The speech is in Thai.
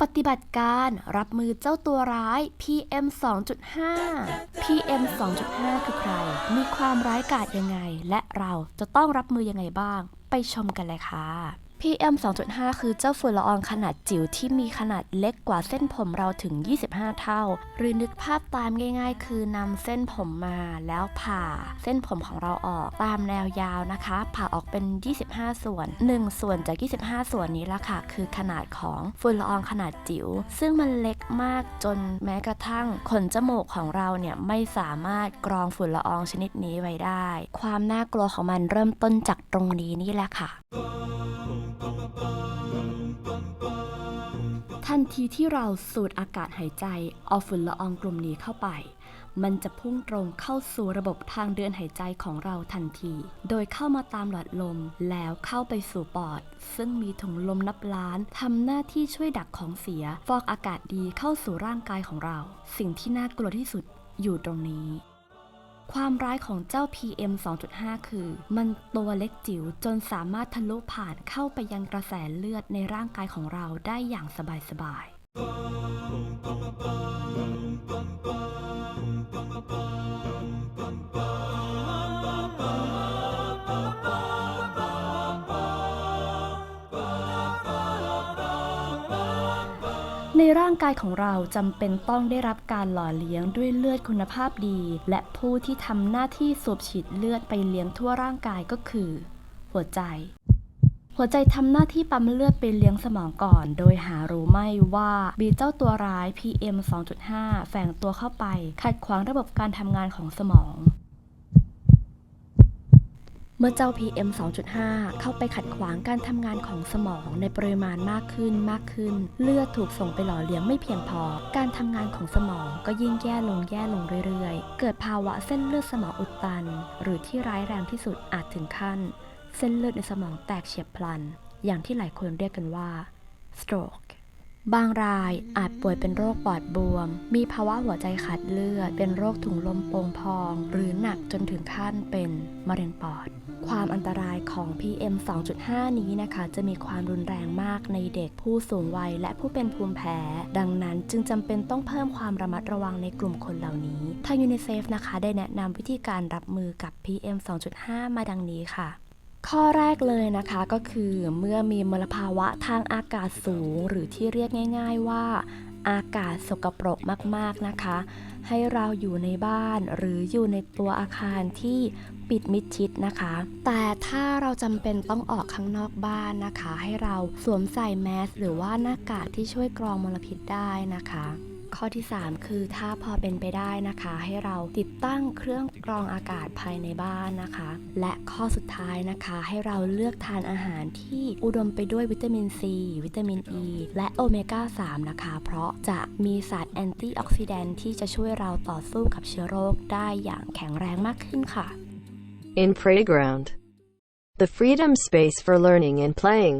ปฏิบัติการรับมือเจ้าตัวร้าย PM 2.5 PM 2.5 คือใคร มีความร้ายกาจยังไง และเราจะต้องรับมือยังไงบ้าง ไปชมกันเลยค่ะ PM 2.5 คือเจ้าฝุ่นละอองขนาดจิ๋วที่มีขนาดเล็กกว่าเส้นผมเราถึง 25 เท่า หรือนึกภาพตามง่าย ๆ คือนำเส้นผมมาแล้วผ่า เส้นผมของเราออกตามแนวยาวนะคะ ผ่าออกเป็น 25 ส่วน 1 ส่วนจาก 25 ส่วนนี้ละค่ะ คือขนาดของฝุ่นละอองขนาดจิ๋วซึ่งมันเล็กมากจนแม้กระทั่งขนจมูกของเราเนี่ยไม่สามารถกรองฝุ่นละอองชนิดนี้ไว้ได้ ความน่ากลัวของมันเริ่มต้นจากตรงนี้นี่แหละค่ะ ทีที่เราสูดอากาศหายใจเอาฝุ่นละอองกลุ่มนี้เข้าไป มันจะพุ่งตรงเข้าสู่ระบบทางเดินหายใจของเราทันที โดยเข้ามาตามหลอดลมแล้วเข้าไปสู่ปอด ซึ่งมีถุงลมนับล้านทำหน้าที่ช่วยดักของเสีย ฟอกอากาศดีเข้าสู่ร่างกายของเรา สิ่งที่น่ากลัวที่สุดอยู่ตรงนี้ ความร้ายของเจ้า PM 2.5 คือ มันตัวเล็กจิ๋วจนสามารถทะลุผ่านเข้าไปยังกระแสเลือดในร่างกายของเราได้อย่างสบายๆ ในร่างกายของเราจำเป็นต้องได้รับการหล่อเลี้ยงด้วยเลือดคุณภาพดี และผู้ที่ทำหน้าที่สูบฉีดเลือดไปเลี้ยงทั่วร่างกายก็คือ หัวใจ หัวใจทำหน้าที่ปั๊มเลือดไปเลี้ยงสมองก่อน โดยหารู้ไม่ว่ามีเจ้าตัวร้าย PM 2.5 แฝงตัวเข้าไป ขัดขวางระบบการทำงานของสมอง เมื่อเจ้า PM 2.5 เข้าไปขัดขวางการทำงานของสมองในปริมาณมากขึ้นมากขึ้น เลือดถูกส่งไปหล่อเลี้ยงไม่เพียงพอ การทำงานของสมองก็ยิ่งแย่ลงแย่ลงเรื่อยๆ เกิดภาวะเส้นเลือดสมองอุดตัน หรือที่ร้ายแรงที่สุดอาจถึงขั้น เส้นเลือดในสมองแตกเฉียบพลัน อย่างที่หลายคนเรียกกันว่า stroke บางรายอาจป่วยเป็นโรคปอดบวม มีภาวะหัวใจขาดเลือด เป็นโรคถุงลมโป่งพอง หรือหนักจนถึงขั้นเป็นมะเร็งปอด ความอันตรายของ PM 2.5 นี้นะคะ จะมีความรุนแรงมากในเด็กผู้สูงวัยและผู้เป็นภูมิแพ้ ดังนั้นจึงจำเป็นต้องเพิ่มความระมัดระวังในกลุ่มคนเหล่านี้ทางยูนิเซฟนะคะได้แนะนำวิธีการรับมือกับ PM 2.5 มาดังนี้ค่ะข้อแรกเลยนะคะก็คือเมื่อมีมลภาวะทางอากาศสูง หรือที่เรียกง่าย ๆ ว่า อากาศสกปรกมากๆนะคะ ให้เราอยู่ในบ้านหรืออยู่ในตัวอาคารที่ปิดมิดชิดนะคะ แต่ถ้าเราจำเป็นต้องออกข้างนอกบ้านนะคะ ให้เราสวมใส่แมสหรือว่าหน้ากากที่ช่วยกรองมลพิษได้นะคะ ข้อที่ 3 คือถ้าพอเป็นไปได้นะคะ ให้เราติดตั้งเครื่องกรองอากาศภายในบ้านนะคะ และข้อสุดท้ายนะคะ ให้เราเลือกทานอาหารที่อุดมไปด้วยวิตามินซีวิตามินอ e, ีและโอเมก้า3นะคะ เพราะจะมีสารแอนตี้ออกซิแดนต์ที่จะช่วยเราต่อสู้กับเชื้อโรคได้อย่างแข็งแรงมากขึ้นค่ะ In Playground. The freedom space for learning and playing.